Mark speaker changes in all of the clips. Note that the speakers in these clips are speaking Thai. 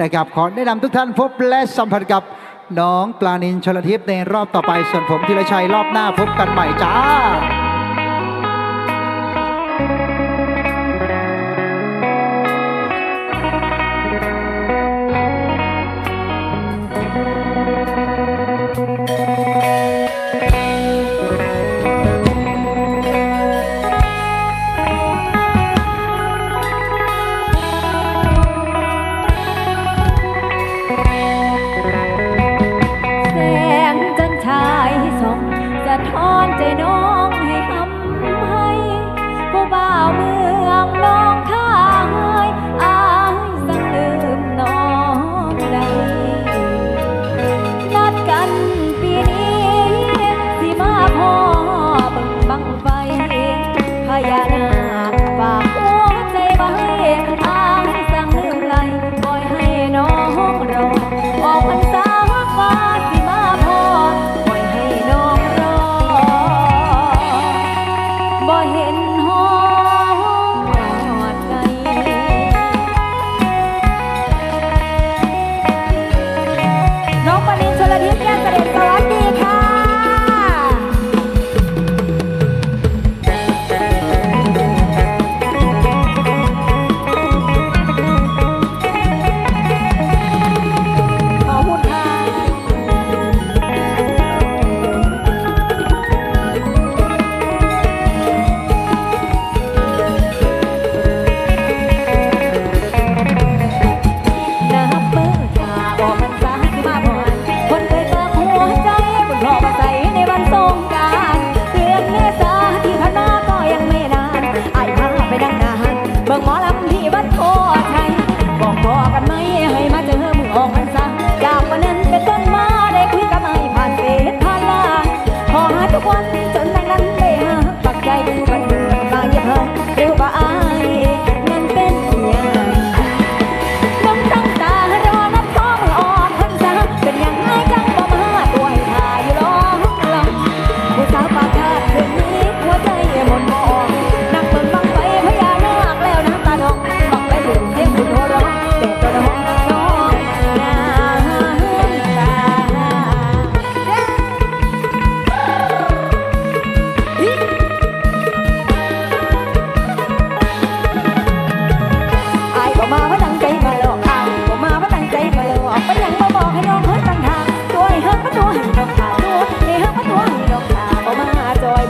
Speaker 1: นะครับขอแนะนำทุกท่านพบและสัมผัสกับน้องปลานินชลทิพย์ในรอบต่อไปส่วนผมธีรชัยรอบหน้าพบกันใหม่จ้า
Speaker 2: สงจันทรายส่องสะท้อนใจน้อ บ่เห็น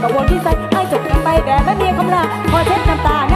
Speaker 2: กังวลที่ใจไอ้จบกันไปแต่ไม่มีคำลาพอเช็ดน้ำตา